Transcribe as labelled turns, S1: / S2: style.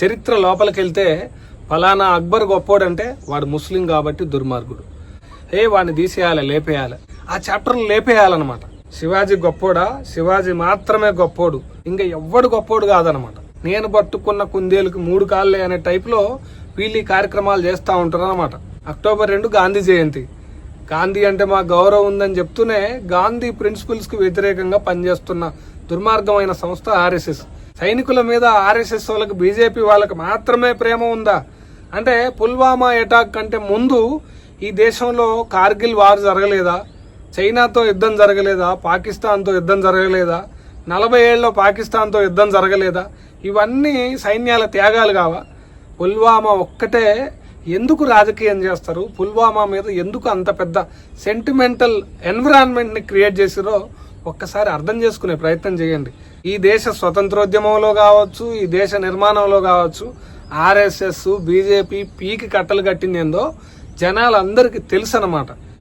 S1: చరిత్ర లోపలికి వెళ్తే ఫలానా అక్బర్ గొప్పోడంటే వాడు ముస్లిం కాబట్టి దుర్మార్గుడు. ఏ వాడిని తీసేయాలి లేపేయాలి. ఆ చాప్టర్లు లేపేయాలన్నమాట. శివాజీ గొప్పోడా? శివాజీ మాత్రమే గొప్పోడు. ఇంకా ఎవ్వడు గొప్పోడు కాదనమాట నేను పట్టుకున్న కుందేలుకి మూడు కాళ్ళే అనే టైప్లో వీళ్ళు కార్యక్రమాలు చేస్తూ ఉంటారు అనమాట అక్టోబర్ రెండు గాంధీ జయంతి. గాంధీ అంటే మా గౌరవం ఉందని చెప్తూనే గాంధీ ప్రిన్సిపల్స్కి వ్యతిరేకంగా పనిచేస్తున్న దుర్మార్గమైన సంస్థ ఆర్ఎస్ఎస్. సైనికుల మీద ఆర్ఎస్ఎస్ వాళ్ళకి బీజేపీ వాళ్ళకి మాత్రమే ప్రేమ ఉందా? అంటే పుల్వామా అటాక్ కంటే ముందు ఈ దేశంలో కార్గిల్ వార్ జరగలేదా? చైనాతో యుద్ధం జరగలేదా? పాకిస్తాన్తో యుద్ధం జరగలేదా? నలభై ఏళ్ళలో పాకిస్తాన్తో యుద్ధం జరగలేదా? ఇవన్నీ సైన్యాల త్యాగాలు కావా? పుల్వామా ఒక్కటే ఎందుకు రాజకీయం చేస్తారు? పుల్వామా మీద ఎందుకు అంత పెద్ద సెంటిమెంటల్ ఎన్విరాన్మెంట్ని క్రియేట్ చేసిరో ఒక్కసారి అర్థం చేసుకునే ప్రయత్నం చేయండి. ఈ దేశ స్వతంత్రోద్యమంలో కావచ్చు ఈ దేశ నిర్మాణంలో కావచ్చు ఆర్ఎస్ఎస్ బీజేపీ పీకి కట్టలు కట్టిందేందో జనాలందరికీ తెలుసు అన్నమాట